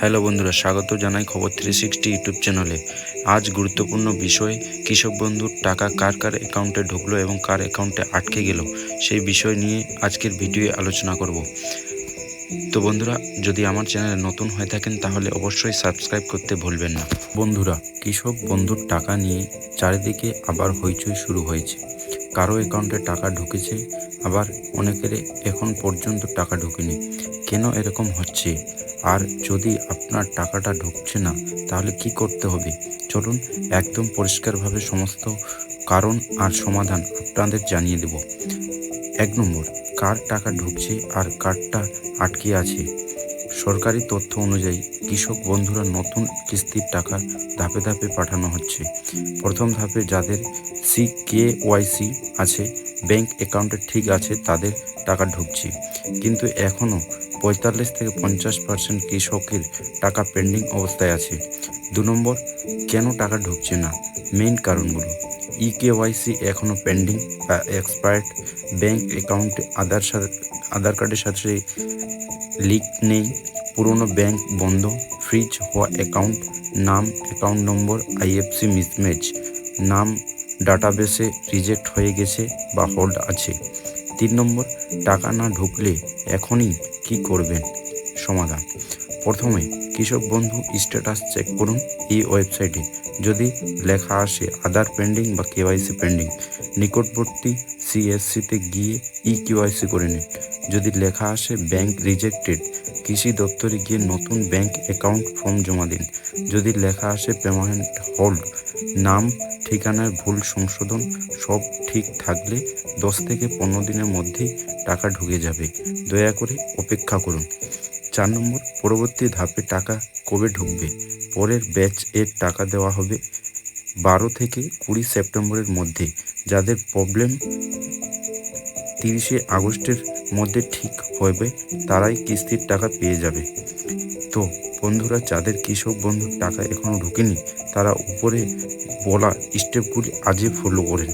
Hello বন্ধুরা, স্বাগত জানাই খবর থ্রি সিক্সটি ইউটিউব চ্যানেলে আজ গুরুত্বপূর্ণ বিষয়, কৃষক বন্ধুর টাকা কার কার অ্যাকাউন্টে ঢুকলো এবং কার অ্যাকাউন্টে আটকে গেল? সেই বিষয় নিয়ে আজকের ভিডিওয়ে আলোচনা করব। তো বন্ধুরা, যদি আমার চ্যানেলে নতুন হয়ে থাকেন, তাহলে অবশ্যই সাবস্ক্রাইব করতে ভুলবেন না। বন্ধুরা, কৃষক বন্ধুর টাকা নিয়ে চারিদিকে আবার হইচই শুরু হয়েছে। কারও অ্যাকাউন্টে টাকা ঢুকেছে, আবার অনেকের এখন পর্যন্ত টাকা ঢুকেনি। কেন এরকম হচ্ছে? আর যদি আপনার টাকাটা ঢুকছে না, তাহলে কি করতে হবে? চলুন একদম পরিষ্কারভাবে সমস্ত কারণ আর সমাধান আপনাদের জানিয়ে দেব। এক নম্বর, কার টাকা ঢুকছে আর কারটা আটকে আছে? সরকারি তথ্য অনুযায়ী কৃষক বন্ধুরা নতুন কিস্তির টাকা ধাপে ধাপে পাঠানো হচ্ছে। প্রথম ধাপে যাদের সি কে ওয়াইসি আছে, ব্যাংক অ্যাকাউন্টে ঠিক আছে, তাদের টাকা ঢুকছে। কিন্তু এখনও পঁয়তাল্লিশ থেকে পঞ্চাশ পার্সেন্ট কৃষকের টাকা পেন্ডিং অবস্থায় আছে। দু নম্বর, কেন টাকা ঢুকছে না? মেইন কারণগুলো। ই কেওয়াইসি এখনও পেন্ডিং বা এক্সপায়ার্ড ব্যাংক অ্যাকাউন্টে আধার সাথে আধার কার্ডের সাথে লিক নেই। পুরনো ব্যাংক বন্ধ। ফ্রিজ হওয়া অ্যাকাউন্ট নাম অ্যাকাউন্ট নম্বর আইএফসি মিসম্যাচ নাম ডাটাবেসে রিজেক্ট হয়ে গেছে বা হোল্ড আছে। তিন নম্বর, টাকা না ঢুকলে এখনই কি করবেন? সমাধান। প্রথমে কৃষক বন্ধু স্ট্যাটাস চেক করুন এই ওয়েবসাইটে। যদি লেখা আসে আধার পেন্ডিং বা কেওয়াইসি পেন্ডিং নিকটবর্তী সিএসসিতে গিয়ে ই কেওয়াইসি করে নিন। যদি লেখা আসে ব্যাংক রিজেক্টেড কৃষি দপ্তরে গিয়ে নতুন ব্যাংক অ্যাকাউন্ট ফর্ম জমা দিন। যদি লেখা আসে পেমেন্ট হোল্ড নাম ঠিকানার ভুল সংশোধন সব ঠিক থাকলে দশ থেকে পনেরো দিনের মধ্যেই টাকা ঢুকে যাবে। দয়া করে অপেক্ষা করুন। চার নম্বর, পরবর্তী ধাপে টাকা কবে ঢুকবে? পরের ব্যাচ এর টাকা দেওয়া হবে বারো থেকে কুড়ি সেপ্টেম্বরের মধ্যে। যাদের প্রবলেম তিরিশে আগস্টের মধ্যে ঠিক হবে, তারাই কিস্তির টাকা পেয়ে যাবে। তো বন্ধুরা, যাদের কৃষক বন্ধুর টাকা এখনও ঢুকেনি, তারা উপরে বলা স্টেপগুলি আজই ফলো করেন।